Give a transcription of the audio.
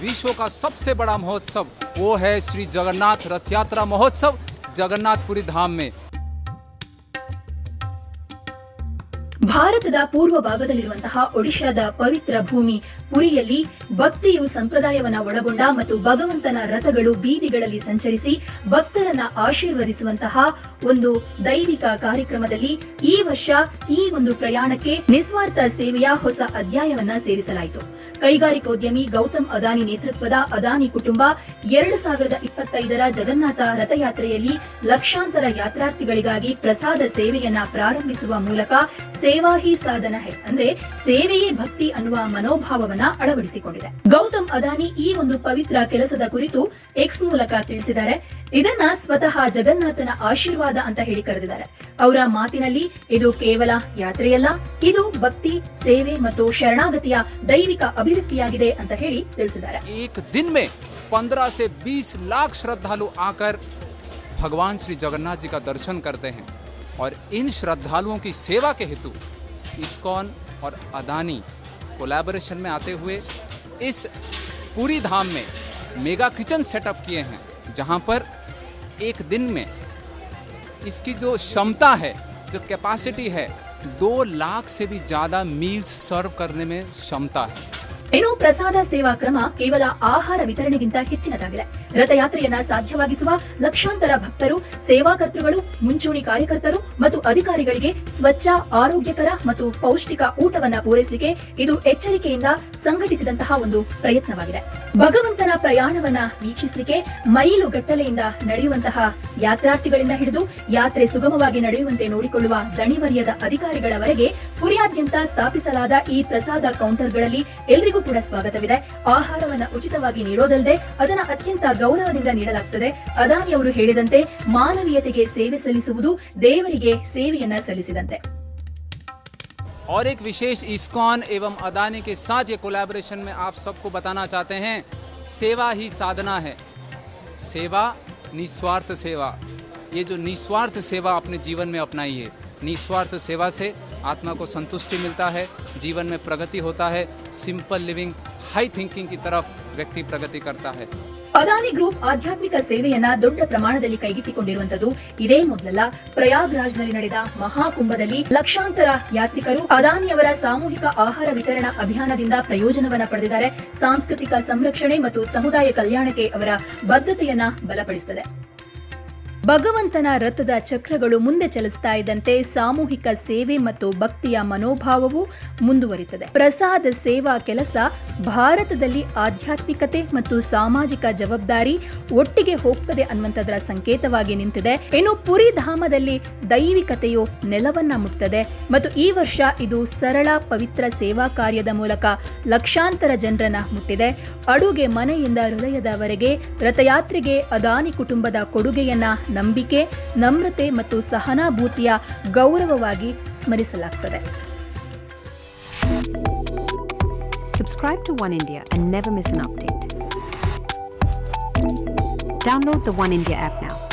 विश्व का सबसे बड़ा महोत्सव, वो है श्री जगन्नाथ रथ यात्रा महोत्सव, जगन्नाथपुरी धाम में। ಭಾರತದ ಪೂರ್ವ ಭಾಗದಲ್ಲಿರುವಂತಹ ಒಡಿಶಾದ ಪವಿತ್ರ ಭೂಮಿ ಪುರಿಯಲ್ಲಿ ಭಕ್ತಿಯು ಸಂಪ್ರದಾಯವನ್ನ ಒಳಗೊಂಡ ಮತ್ತು ಭಗವಂತನ ರಥಗಳು ಬೀದಿಗಳಲ್ಲಿ ಸಂಚರಿಸಿ ಭಕ್ತರನ್ನ ಆಶೀರ್ವದಿಸುವಂತಹ ಒಂದು ದೈವಿಕ ಕಾರ್ಯಕ್ರಮದಲ್ಲಿ ಈ ವರ್ಷ ಈ ಒಂದು ಪ್ರಯಾಣಕ್ಕೆ ನಿಸ್ವಾರ್ಥ ಸೇವೆಯ ಹೊಸ ಅಧ್ಯಾಯವನ್ನ ಸೇರಿಸಲಾಯಿತು. ಕೈಗಾರಿಕೋದ್ಯಮಿ ಗೌತಮ್ ಅದಾನಿ ನೇತೃತ್ವದ ಅದಾನಿ ಕುಟುಂಬ ಎರಡು ಸಾವಿರದ ಇಪ್ಪತ್ತೈದರ ಜಗನ್ನಾಥ ರಥಯಾತ್ರೆಯಲ್ಲಿ ಲಕ್ಷಾಂತರ ಯಾತ್ರಾರ್ಥಿಗಳಿಗಾಗಿ ಪ್ರಸಾದ ಸೇವೆಯನ್ನ ಪ್ರಾರಂಭಿಸುವ ಮೂಲಕ ಸೇವಾ ಹಿ ಸಾಧನ ಹೈ ಅಂದ್ರೆ ಸೇವೆಯೇ ಭಕ್ತಿ ಅನ್ನುವ ಮನೋಭಾವವನ್ನ ಅಳವಡಿಸಿಕೊಂಡಿದೆ ಗೌತಮ್ ಅದಾನಿ ಈ ಒಂದು ಪವಿತ್ರ ಕೆಲಸದ ಕುರಿತು ಎಕ್ಸ್ ಮೂಲಕ ತಿಳಿಸಿದ್ದಾರೆ ಇದನ್ನ ಸ್ವತಃ ಜಗನ್ನಾಥನ ಆಶೀರ್ವಾದ ಅಂತ ಹೇಳಿ ಕರೆದಿದ್ದಾರೆ ಅವರ ಮಾತಿನಲ್ಲಿ ಇದು ಕೇವಲ ಯಾತ್ರೆಯಲ್ಲ ಇದು ಭಕ್ತಿ ಸೇವೆ ಮತ್ತು ಶರಣಾಗತಿಯ ದೈವಿಕ ಅಭಿವ್ಯಕ್ತಿಯಾಗಿದೆ ಅಂತ ಹೇಳಿ ತಿಳಿಸಿದ್ದಾರೆ एक दिन में 15 से 20 लाख श्रद्धालु आकर भगवान श्री जगन्नाथ जी का दर्शन करते हैं और इन श्रद्धालुओं की सेवा के हेतु इस्कॉन और अदानी कोलैबोरेशन में आते हुए इस पूरी धाम में मेगा किचन सेटअप किए हैं, जहाँ पर एक दिन में इसकी जो क्षमता है, जो कैपेसिटी है, दो लाख से भी ज़्यादा मील्स सर्व करने में क्षमता है। ಇನ್ನು ಪ್ರಸಾದ ಸೇವಾ ಕ್ರಮ ಕೇವಲ ಆಹಾರ ವಿತರಣೆಗಿಂತ ಹೆಚ್ಚಿನದಾಗಿದೆ. ರಥಯಾತ್ರೆಯನ್ನ ಸಾಧ್ಯವಾಗಿಸುವ ಲಕ್ಷಾಂತರ ಭಕ್ತರು, ಸೇವಾಕರ್ತೃಗಳು, ಮುಂಚೂಣಿ ಕಾರ್ಯಕರ್ತರು ಮತ್ತು ಅಧಿಕಾರಿಗಳಿಗೆ ಸ್ವಚ್ಛ, ಆರೋಗ್ಯಕರ ಮತ್ತು ಪೌಷ್ಟಿಕ ಊಟವನ್ನ ಪೂರೈಸಲಿಕ್ಕೆ ಇದು ಎಚ್ಚರಿಕೆಯಿಂದ ಸಂಘಟಿಸಿದಂತಹ ಒಂದು ಪ್ರಯತ್ನವಾಗಿದೆ. ಭಗವಂತನ ಪ್ರಯಾಣವನ್ನ ವೀಕ್ಷಿಸಲಿಕ್ಕೆ ಮೈಲುಗಟ್ಟಲೆಯಿಂದ ನಡೆಯುವಂತಹ ಯಾತ್ರಾರ್ಥಿಗಳಿಂದ ಹಿಡಿದು ಯಾತ್ರೆ ಸುಗಮವಾಗಿ ನಡೆಯುವಂತೆ ನೋಡಿಕೊಳ್ಳುವ ದಣಿವರಿಯದ ಅಧಿಕಾರಿಗಳವರೆಗೆ ಪುರಿಯಾದ್ಯಂತ ಸ್ಥಾಪಿಸಲಾದ ಈ ಪ್ರಸಾದ ಕೌಂಟರ್ಗಳಲ್ಲಿ ಎಲ್ರಿಗೂ ಕೂಡ ಸ್ವಾಗತವಿದೆ ಆಹಾರವನ್ನ ಉಚಿತವಾಗಿ ನೀಡೋದಲ್ಲದೆ ಅದನ್ನ ಅತ್ಯಂತ ಗೌರವದಿಂದ ನೀಡಲಾಗುತ್ತದೆ ಅದಾನಿ ಅವರು ಹೇಳಿದಂತೆ ಮಾನವೀಯತೆಗೆ ಸೇವೆ ಸಲ್ಲಿಸುವುದು ದೇವರಿಗೆ ಸೇವೆಯನ್ನ ಸಲ್ಲಿಸಿದಂತೆ और एक विशेष इस्कॉन एवं अदानी के साथ ये कोलैबोरेशन में आप सबको बताना चाहते हैं सेवा ही साधना है सेवा निस्वार्थ सेवा। ये जो निस्वार्थ सेवा अपने जीवन में अपनाइए निस्वार्थ सेवा से आत्मा को संतुष्टि मिलता है, जीवन में प्रगति होता है सिंपल लिविंग हाई थिंकिंग की तरफ़ व्यक्ति प्रगति करता है। ಅದಾನಿ ಗ್ರೂಪ್ ಆಧ್ಯಾತ್ಮಿಕ ಸೇವೆಯನ್ನ ದೊಡ್ಡ ಪ್ರಮಾಣದಲ್ಲಿ ಕೈಗೆತ್ತಿಕೊಂಡಿರುವಂತದ್ದು ಇದೇ ಮೊದಲಲ್ಲ. ಪ್ರಯಾಗ್ರಾಜ್ನಲ್ಲಿ ನಡೆದ ಮಹಾಕುಂಭದಲ್ಲಿ ಲಕ್ಷಾಂತರ ಯಾತ್ರಿಕರು ಅದಾನಿಯವರ ಸಾಮೂಹಿಕ ಆಹಾರ ವಿತರಣಾ ಅಭಿಯಾನದಿಂದ ಪ್ರಯೋಜನವನ್ನ ಪಡೆದಿದ್ದಾರೆ. ಸಾಂಸ್ಕೃತಿಕ ಸಂರಕ್ಷಣೆ ಮತ್ತು ಸಮುದಾಯ ಕಲ್ಯಾಣಕ್ಕೆ ಅವರ ಬದ್ಧತೆಯನ್ನ ಬಲಪಡಿಸುತ್ತದೆ ಭಗವಂತನ ರಥದ ಚಕ್ರಗಳು ಮುಂದೆ ಚಲಿಸ್ತಾ ಇದ್ದಂತೆ ಸಾಮೂಹಿಕ ಸೇವೆ ಮತ್ತು ಭಕ್ತಿಯ ಮನೋಭಾವವು ಮುಂದುವರಿತದೆ. ಪ್ರಸಾದ, ಸೇವಾ, ಕೆಲಸ, ಭಾರತದಲ್ಲಿ ಆಧ್ಯಾತ್ಮಿಕತೆ ಮತ್ತು ಸಾಮಾಜಿಕ ಜವಾಬ್ದಾರಿ ಒಟ್ಟಿಗೆ ಹೋಗ್ತದೆ ಅನ್ನುವಂಥದ್ರ ಸಂಕೇತವಾಗಿ ನಿಂತಿದೆ. ಇನ್ನು ಪುರಿ ಧಾಮದಲ್ಲಿ ದೈವಿಕತೆಯು ನೆಲವನ್ನ ಮುಟ್ತದೆ ಮತ್ತು ಈ ವರ್ಷ ಇದು ಸರಳ, ಪವಿತ್ರ ಸೇವಾ ಕಾರ್ಯದ ಮೂಲಕ ಲಕ್ಷಾಂತರ ಜನರನ್ನ ಮುಟ್ಟಿದೆ. ಅಡುಗೆ ಮನೆಯಿಂದ ಹೃದಯದವರೆಗೆ ರಥಯಾತ್ರೆಗೆ ಅದಾನಿ ಕುಟುಂಬದ ಕೊಡುಗೆಯನ್ನ ನಂಬಿಕೆ ನಮ್ರತೆ ಮತ್ತು ಸಹನಾಭೂತಿಯ ಗೌರವವಾಗಿ ಸ್ಮರಿಸಲಾಗ್ತದೆ Subscribe to One India and never miss an update. Download the One India app now.